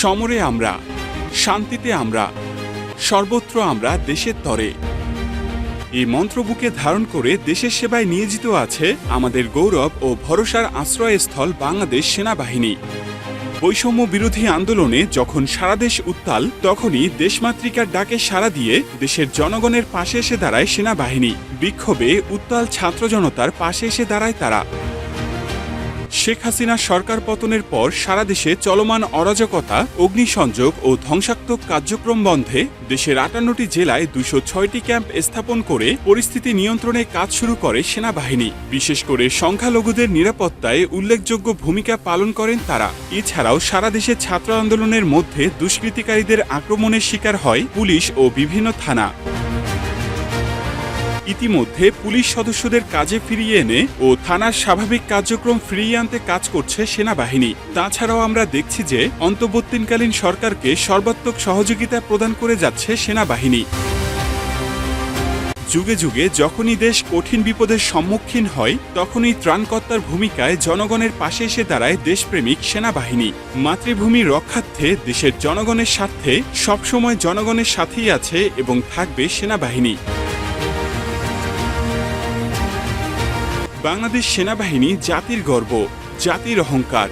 সমরে আমরা, শান্তিতে আমরা, সর্বত্র আমরা দেশের তরে। এই মন্ত্রবুকে ধারণ করে দেশের সেবায় নিয়োজিত আছে আমাদের গৌরব ও ভরসার আশ্রয়স্থল বাংলাদেশ সেনাবাহিনী। বৈষম্য বিরোধী আন্দোলনে যখন সারা দেশ উত্তাল, তখনই দেশমাতৃকার ডাকে সাড়া দিয়ে দেশের জনগণের পাশে এসে দাঁড়ায় সেনাবাহিনী। বিক্ষোভে উত্তাল ছাত্র জনতার পাশে এসে দাঁড়ায় তারা। শেখ হাসিনা সরকার পতনের পর সারা দেশে চলমান অরাজকতা, অগ্নিসংযোগ ও ধ্বংসাত্মক কার্যক্রম বন্ধে দেশের আটান্নটি জেলায় দুশো ছয়টি ক্যাম্প স্থাপন করে পরিস্থিতি নিয়ন্ত্রণে কাজ শুরু করে সেনাবাহিনী। বিশেষ করে সংখ্যালঘুদের নিরাপত্তায় উল্লেখযোগ্য ভূমিকা পালন করেন তারা। এছাড়াও সারা দেশে ছাত্র আন্দোলনের মধ্যে দুষ্কৃতিকারীদের আক্রমণের শিকার হয় পুলিশ ও বিভিন্ন থানা। ইতিমধ্যে পুলিশ সদস্যদের কাজে ফিরিয়ে এনে ও থানার স্বাভাবিক কার্যক্রম ফিরিয়ে আনতে কাজ করছে সেনাবাহিনী। তাছাড়াও আমরা দেখছি যে অন্তর্বর্তীকালীন সরকারকে সর্বাত্মক সহযোগিতা প্রদান করে যাচ্ছে সেনাবাহিনী। যুগে যুগে যখনই দেশ কঠিন বিপদের সম্মুখীন হয়, তখনই ত্রাণকর্তার ভূমিকায় জনগণের পাশে এসে দাঁড়ায় দেশপ্রেমিক সেনাবাহিনী। মাতৃভূমি রক্ষার্থে দেশের জনগণের স্বার্থে সবসময় জনগণের সাথেই আছে এবং থাকবে সেনাবাহিনী। বাংলাদেশ সেনাবাহিনী জাতির গর্ব জাতির অহংকার